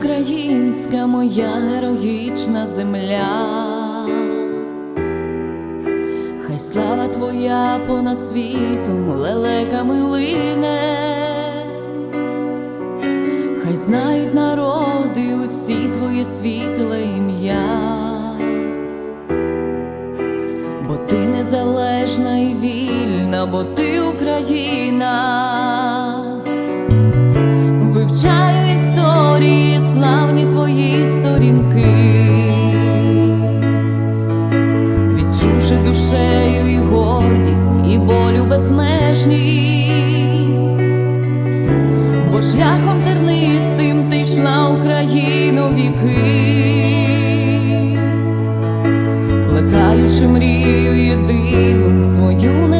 українська моя героїчна земля, хай слава твоя понад світом лелеками лине, хай знають народи усі твоє світле ім'я, бо ти незалежна і вільна, бо ти Україна. Болю безмежність, бо шляхом тернистим ти йшла Україну віки, плекаючи мрію єдину свою незалежність,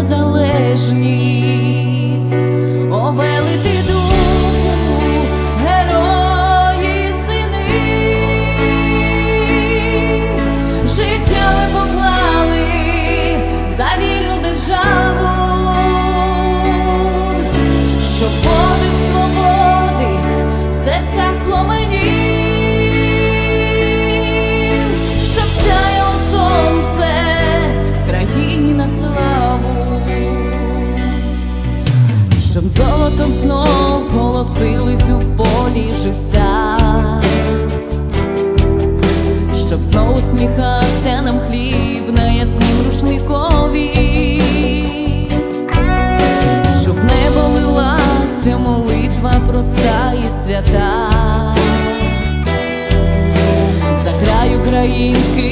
золотом знов голосились у полі життя, щоб знов усміхався нам хліб на яснім рушникові, щоб небо лилася молитва проста і свята, за край український